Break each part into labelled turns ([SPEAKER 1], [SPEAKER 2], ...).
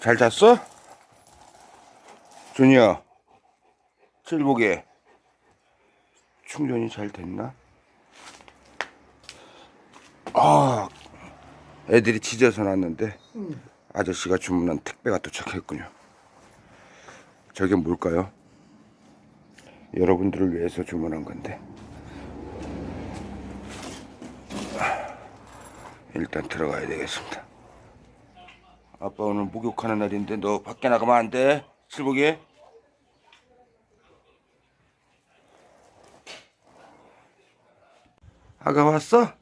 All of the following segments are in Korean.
[SPEAKER 1] 잘 잤어? 준이야, 칠복이 충전이 잘 됐나? 아, 애들이 지져서 났는데 아저씨가 주문한 택배가 도착했군요. 저게 뭘까요? 여러분들을 위해서 주문한 건데 일단 들어가야 되겠습니다. 아빠 오늘 목욕하는 날인데 너 밖에 나가면 안 돼. 칠복이. 아가 왔어?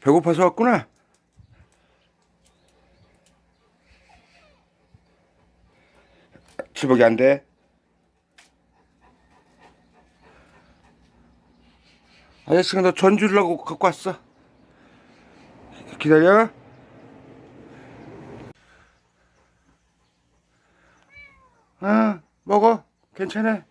[SPEAKER 1] 배고파서 왔구나. 칠복이 안 돼. 아저씨가 너 전 주려고 갖고 왔어. 기다려. 아, 먹어. 괜찮아.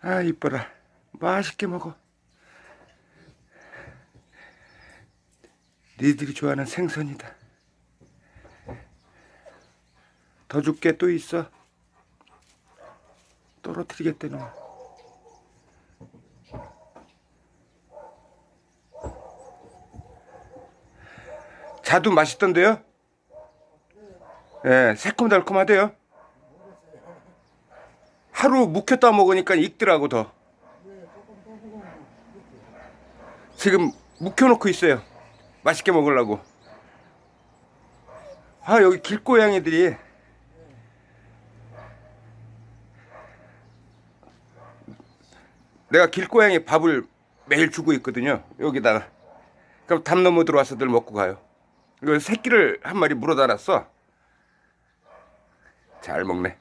[SPEAKER 1] 아, 이뻐라. 맛있게 먹어. 니들이 좋아하는 생선이다. 더 줄게 또 있어. 떨어뜨리겠대 너. 자두 맛있던데요? 예, 새콤달콤하대요. 하루 묵혔다 먹으니까 익더라고 더. 지금 묵혀놓고 있어요. 맛있게 먹으려고. 아 여기 길고양이들이 내가 길고양이 밥을 매일 주고 있거든요. 여기다가. 그럼 담 넘어 들어와서 늘 먹고 가요. 이거 새끼를 한 마리 물어다 놨어. 잘 먹네.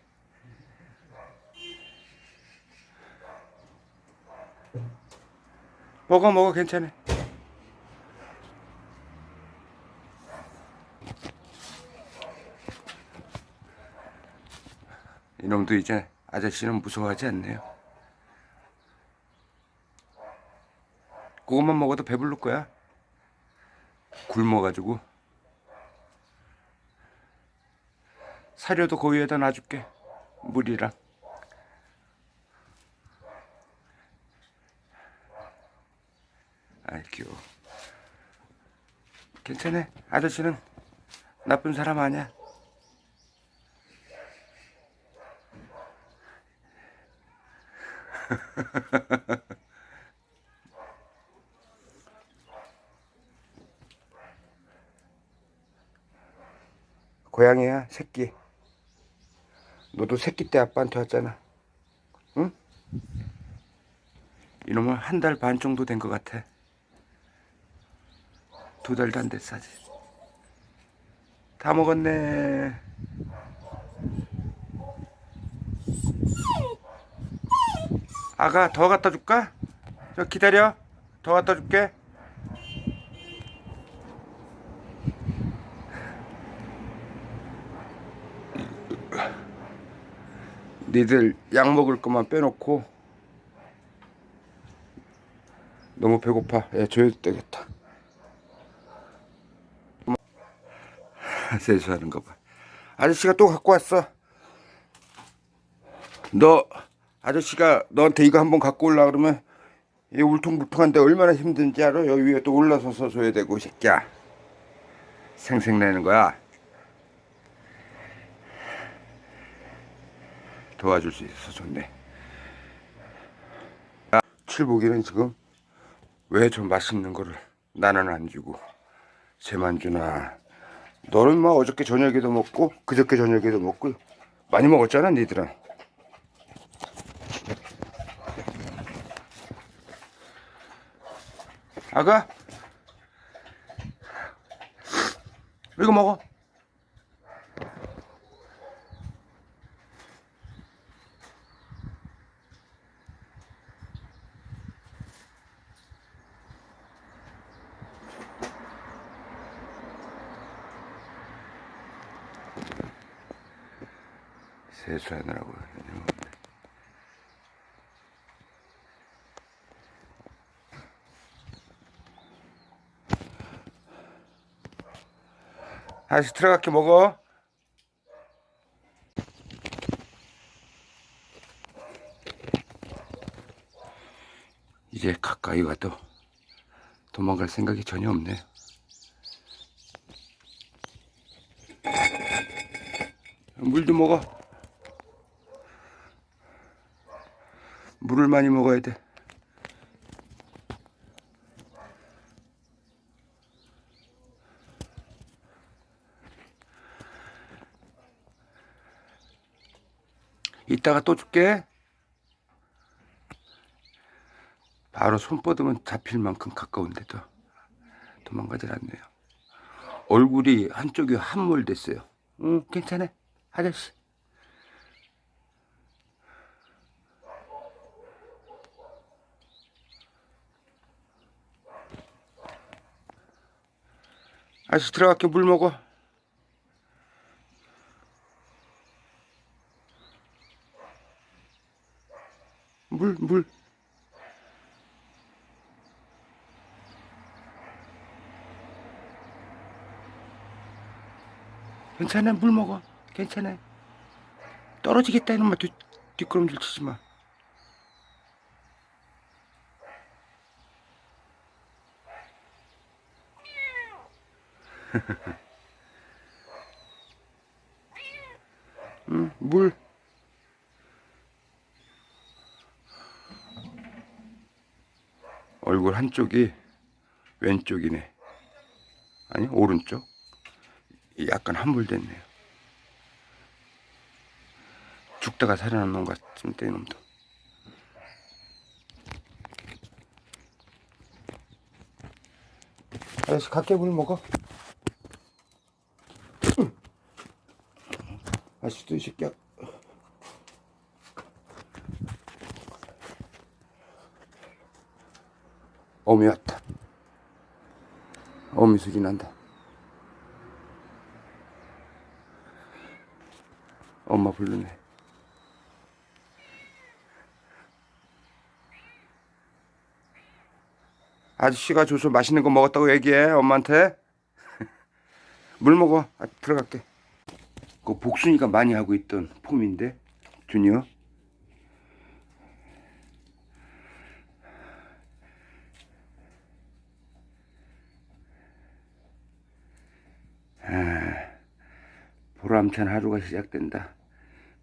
[SPEAKER 1] 먹어 먹어 괜찮아. 이놈도 이제 아저씨는 무서워하지 않네요. 그것만 먹어도 배부를 거야. 굶어가지고. 사료도 그 위에다 놔줄게. 물이랑. 아이 귀여워. 괜찮아. 아저씨는 나쁜 사람 아니야. 고양이야 새끼. 너도 새끼 때 아빠한테 왔잖아. 응? 이놈은 한 달 반 정도 된 것 같아. 두 달도 안 됐어 아직. 다 먹었네. 아가 더 갖다 줄까? 저 기다려. 더 갖다 줄게. 니들 약 먹을 것만 빼놓고 너무 배고파. 예, 줘야 되겠다. 세수하는 거 봐. 아저씨가 또 갖고 왔어. 너 아저씨가 너한테 이거 한번 갖고 올라 그러면 이 울퉁불퉁한데 얼마나 힘든지 알아? 여기 위에 또 올라서서 줘야 되고 이 새끼야. 생색내는 거야. 도와줄 수 있어서 좋네. 아, 칠복이는 지금 왜 저 맛있는 거를 나는 안 주고 쟤만 주나. 너는 뭐 어저께 저녁에도 먹고 그저께 저녁에도 먹고 많이 먹었잖아 니들은. 아가 이거 먹어. 세수하느라고. 다시 들어갈게 먹어. 이제 가까이 와도 도망갈 생각이 전혀 없네요. 물도 먹어. 물을 많이 먹어야 돼. 이따가 또 줄게. 바로 손 뻗으면 잡힐 만큼 가까운데도 도망가질 않네요. 얼굴이 한쪽이 함몰됐어요. 응, 괜찮아. 아저씨. 아저씨 들어갈게 물 먹어. 물, 물. 괜찮아, 물 먹어. 괜찮아. 떨어지겠다, 이놈아. 뒤, 뒷걸음질 치지 마. 응, 물. 얼굴 한쪽이 왼쪽이네. 아니, 오른쪽. 약간 함몰됐네요. 죽다가 살아난 것 같은데, 이놈도. 아저씨, 각게 물 먹어. 아저씨도 이 새끼야. 어미 왔다. 어미 소리 난다. 엄마 부르네. 아저씨가 줘서 맛있는 거 먹었다고 얘기해 엄마한테. 물 먹어. 아, 들어갈게. 그 복순이가 많이 하고 있던 폼인데 주니어. 아, 보람찬 하루가 시작된다.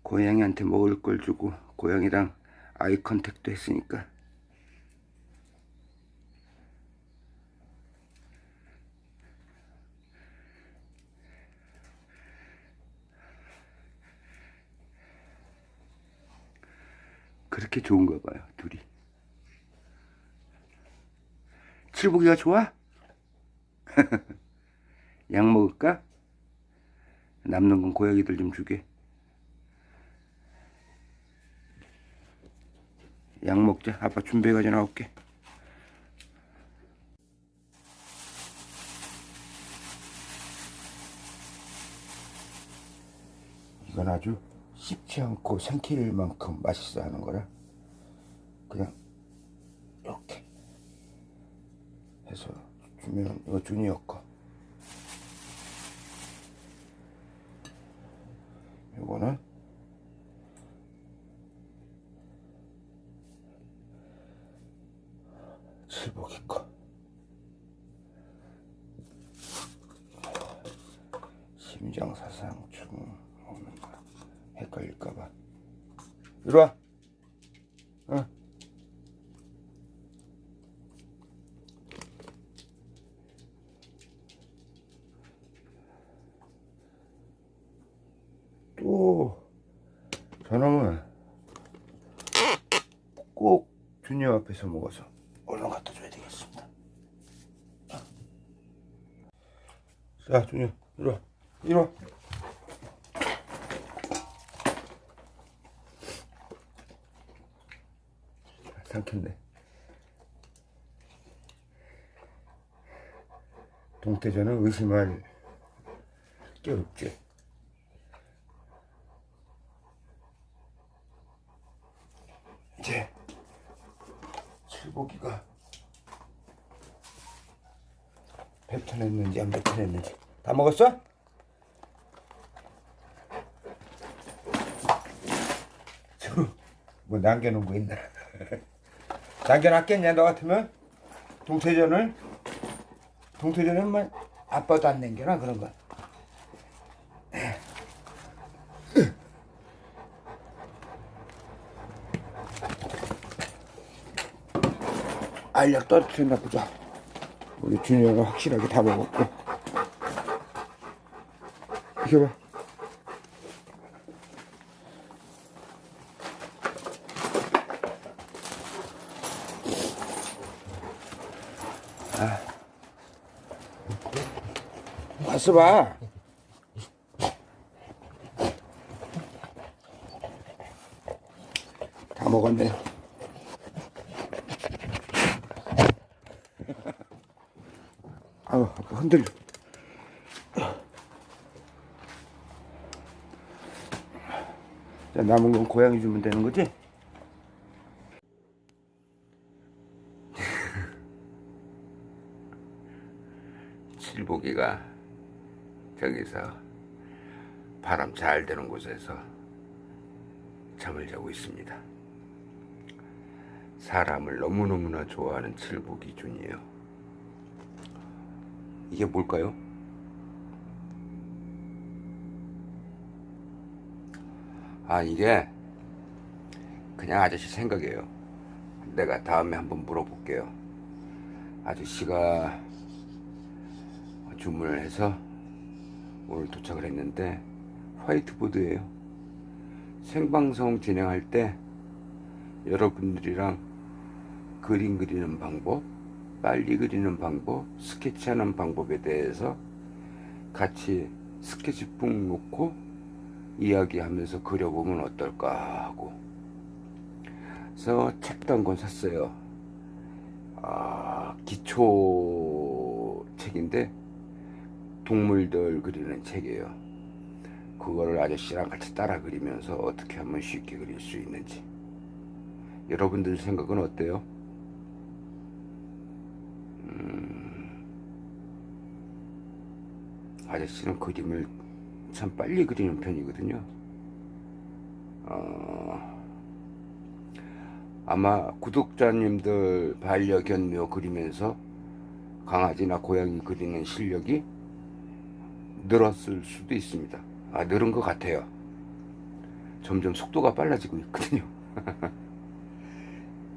[SPEAKER 1] 고양이한테 먹을 걸 주고 고양이랑 아이 컨택도 했으니까 그렇게 좋은가 봐요 둘이 칠보기가 좋아? 약 먹을까? 남는 건 고양이들 좀 주게 약 먹자. 아빠 준비해가지고 나올게. 이건 아주 씹지 않고 생킬 만큼 맛있어 하는 거라. 그냥 이렇게 해서 주면 이거 주니어 거. 이거는 칠복이 거. 심장 사상충 오는 거 헷갈릴까봐. 이리 와. 어. 또 저놈은 꼭 주니어 앞에서 먹어서 얼른 갖다 줘야 되겠습니다. 자, 준이, 이리 와. 이리 와. 삼켰네. 동태전은 의심할 게 없지. 이제 칠보기가 뱉어냈는지 안 뱉어냈는지 다 먹었어? 저, 뭐 남겨놓은 거 있나? 남겨놨겠냐 너 같으면 동태전을 동태전은 뭐 아빠도 안 남겨놔 그런 거. 알약 떨어뜨렸나 보자. 우리 준영은 확실하게 다 먹었고. 이거 봐. 아. 왔어 봐. 다 먹었네. 아우 흔들려. 자, 남은 건 고양이 주면 되는 거지? 칠보기가 저기서 바람 잘 되는 곳에서 잠을 자고 있습니다. 사람을 너무너무나 좋아하는 칠보기 준이에요. 이게 뭘까요? 아 이게 그냥 아저씨 생각이에요. 내가 다음에 한번 물어볼게요. 아저씨가 주문을 해서 오늘 도착을 했는데 화이트보드예요. 생방송 진행할 때 여러분들이랑 그림 그리는 방법, 빨리 그리는 방법, 스케치하는 방법에 대해서 같이 스케치북 놓고 이야기하면서 그려보면 어떨까 하고 그래서 책도 한 권 샀어요. 아, 기초 책인데 동물들 그리는 책이에요. 그거를 아저씨랑 같이 따라 그리면서 어떻게 하면 쉽게 그릴 수 있는지 여러분들 생각은 어때요? 아저씨는 그림을 참 빨리 그리는 편이거든요. 어, 아마 구독자님들 반려견묘 그리면서 강아지나 고양이 그리는 실력이 늘었을 수도 있습니다. 아, 늘은 것 같아요. 점점 속도가 빨라지고 있거든요.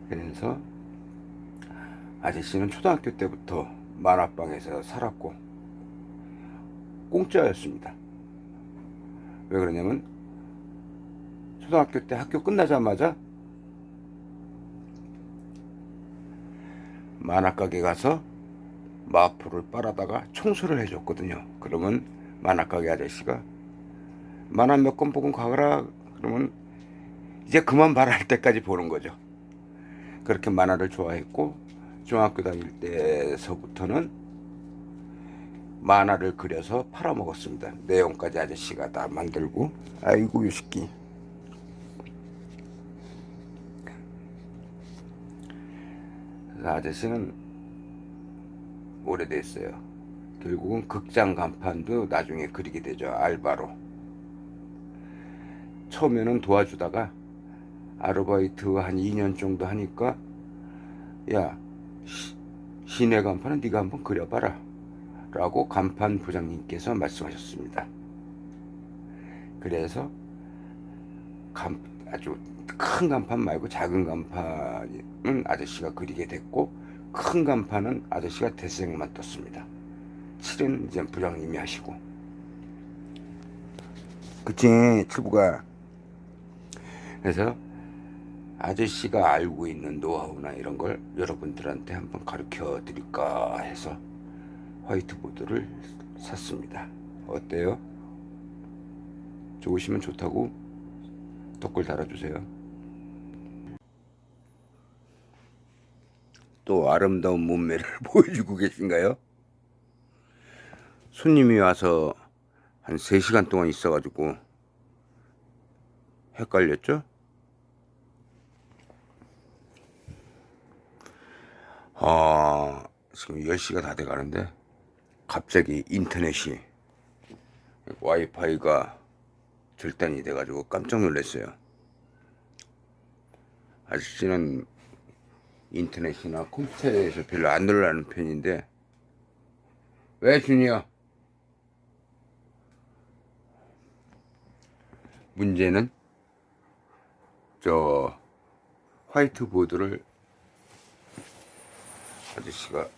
[SPEAKER 1] 그래서 아저씨는 초등학교 때부터 만화방에서 살았고 공짜였습니다. 왜 그러냐면 초등학교 때 학교 끝나자마자 만화가게 가서 마포를 빨아다가 청소를 해줬거든요. 그러면 만화가게 아저씨가 만화 몇 권 보고 가거라 그러면 이제 그만 봐라 할 때까지 보는 거죠. 그렇게 만화를 좋아했고 중학교 다닐 때서부터는 만화를 그려서 팔아먹었습니다. 내용까지 아저씨가 다 만들고 아이고 요식기 그래서 아저씨는 오래됐어요. 결국은 극장 간판도 나중에 그리게 되죠. 알바로. 처음에는 도와주다가 아르바이트 한 2년 정도 하니까 야 시- 시내 간판은 네가 한번 그려봐라 라고 간판 부장님께서 말씀하셨습니다. 그래서 간, 아주 큰 간판 말고 작은 간판은 아저씨가 그리게 됐고 큰 간판은 아저씨가 대생만 떴습니다. 칠은 이제 부장님이 하시고 그치 칠부가 그래서 아저씨가 알고 있는 노하우나 이런 걸 여러분들한테 한번 가르쳐 드릴까 해서 화이트보드를 샀습니다. 어때요? 좋으시면 좋다고 댓글 달아주세요. 또 아름다운 몸매를 보여주고 계신가요? 손님이 와서 한 3시간 동안 있어가지고 헷갈렸죠?
[SPEAKER 2] 아, 지금 10시가 다 돼가는데, 갑자기 인터넷이, 와이파이가 절단이 돼가지고 깜짝 놀랐어요. 아저씨는 인터넷이나 컴퓨터에서 별로 안 놀라는 편인데, 왜 준이야? 문제는, 저, 화이트보드를 아저씨가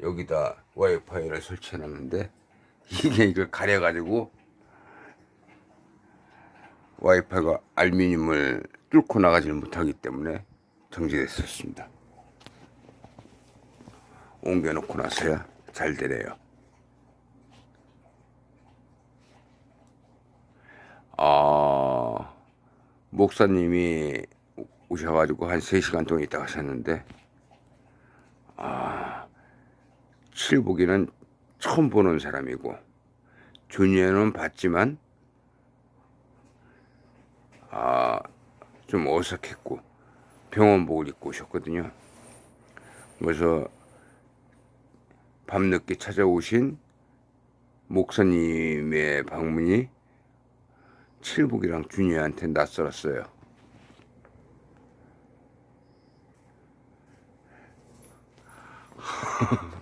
[SPEAKER 2] 여기다 와이파이를 설치해 놨는데 이게 이걸 가려 가지고 와이파이가 알루미늄을 뚫고 나가지는 못하기 때문에 정지됐었습니다. 옮겨놓고 나서야 잘 되네요. 아, 목사님이 오셔가지고 한 3시간 동안 있다 가셨는데, 아, 칠복이는 처음 보는 사람이고, 준이는 봤지만, 아, 좀 어색했고, 병원복을 입고 오셨거든요. 그래서 밤늦게 찾아오신 목사님의 방문이 칠복이랑 준이한테 낯설었어요.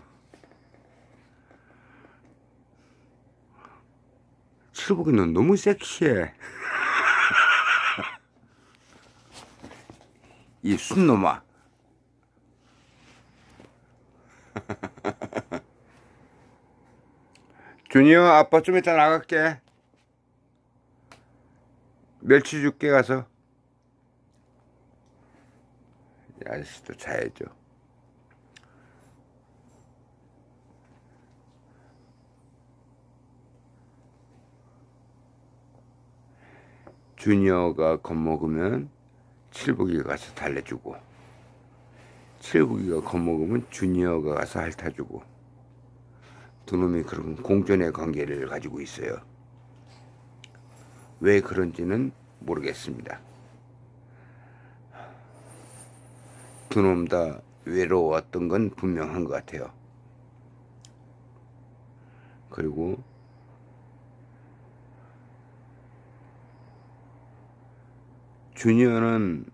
[SPEAKER 2] 칠복이는 너무 섹시해. 이 순놈아. 준이요, 아빠 좀 이따 나갈게. 멸치 줄게 가서. 이 아저씨도 자야죠. 주니어가 겁먹으면 칠복이가 가서 달래주고 칠복이가 겁먹으면 주니어가 가서 핥아주고 두 놈이 그런 공존의 관계를 가지고 있어요. 왜 그런지는 모르겠습니다. 두 놈 다 외로웠던 건 분명한 것 같아요. 그리고 주니어는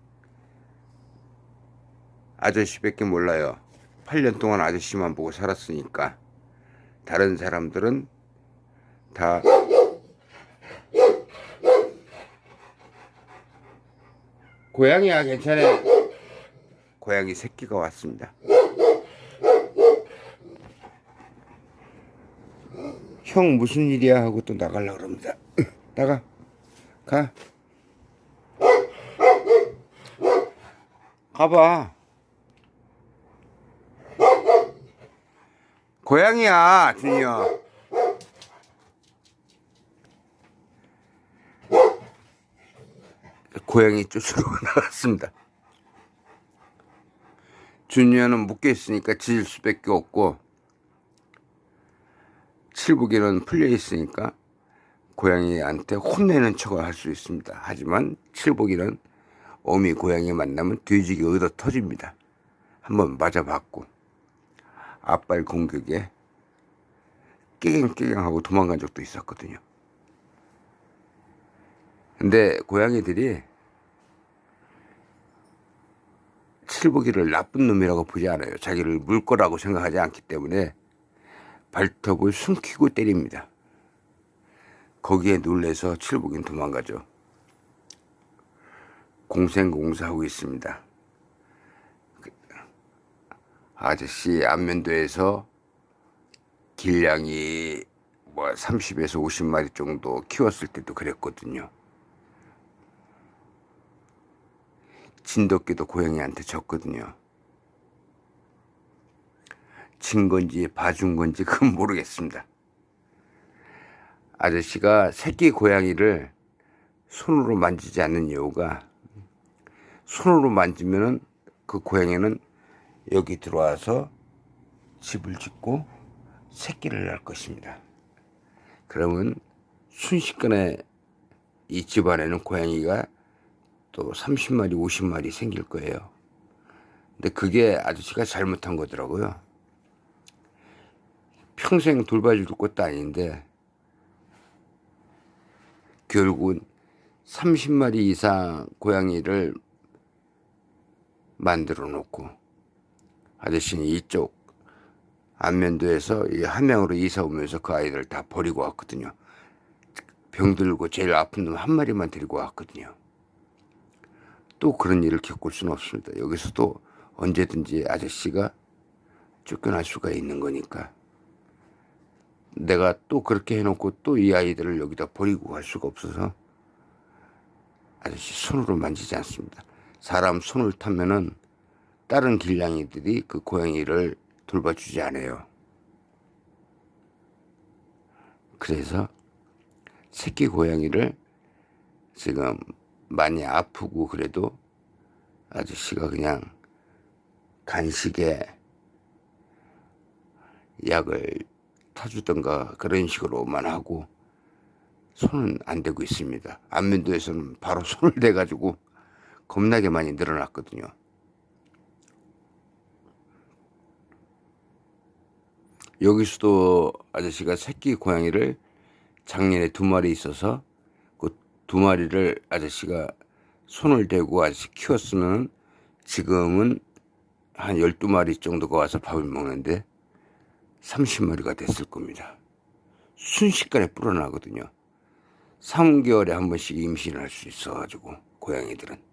[SPEAKER 2] 아저씨밖에 몰라요. 8년 동안 아저씨만 보고 살았으니까 다른 사람들은 다 고양이야 괜찮아. 고양이 새끼가 왔습니다. 형 무슨 일이야 하고 또 나가려 그럽니다. 나가. 가. 가봐. 고양이야, 준이야. 고양이 쫓으러 나갔습니다. 준이야는 묶여 있으니까 짖을 수밖에 없고 칠복이는 풀려 있으니까 고양이한테 혼내는 척을 할 수 있습니다. 하지만 칠복이는 어미 고양이 만나면 뒤지게 얻어 터집니다. 한번 맞아봤고 앞발 공격에 깨갱깨갱하고 도망간 적도 있었거든요. 근데 고양이들이 칠복이를 나쁜 놈이라고 보지 않아요. 자기를 물 거라고 생각하지 않기 때문에 발톱을 숨기고 때립니다. 거기에 놀래서 칠복이는 도망가죠. 공생공사하고 있습니다. 그 아저씨 안면도에서 길량이 뭐 30에서 50마리 정도 키웠을 때도 그랬거든요. 진돗개도 고양이한테 졌거든요. 친 건지 봐준 건지 그건 모르겠습니다. 아저씨가 새끼 고양이를 손으로 만지지 않는 이유가 손으로 만지면은 그 고양이는 여기 들어와서 집을 짓고 새끼를 낳을 것입니다. 그러면 순식간에 이 집안에는 고양이가 또 30마리, 50마리 생길 거예요. 근데 그게 아저씨가 잘못한 거더라고요. 평생 돌봐줄 것도 아닌데 결국은 30마리 이상 고양이를 만들어 놓고 아저씨는 이쪽 안면도에서 이 함양으로 이사 오면서 그 아이들 다 버리고 왔거든요. 병들고 제일 아픈 놈 한 마리만 데리고 왔거든요. 또 그런 일을 겪을 수는 없습니다. 여기서도 언제든지 아저씨가 쫓겨날 수가 있는 거니까. 내가 또 그렇게 해놓고 또 이 아이들을 여기다 버리고 갈 수가 없어서 아저씨 손으로 만지지 않습니다. 사람 손을 타면은 다른 길냥이들이 그 고양이를 돌봐주지 않아요. 그래서 새끼 고양이를 지금 많이 아프고 그래도 아저씨가 그냥 간식에 약을 타주던가 그런 식으로만 하고 손은 안 대고 있습니다. 안면도에서는 바로 손을 대가지고 겁나게 많이 늘어났거든요. 여기서도 아저씨가 새끼 고양이를 작년에 두 마리 있어서 그 두 마리를 아저씨가 손을 대고 아저씨 키웠으면 지금은 한 12마리 정도가 와서 밥을 먹는데 30마리가 됐을 겁니다. 순식간에 불어나거든요. 3개월에 한 번씩 임신을 할 수 있어가지고 고양이들은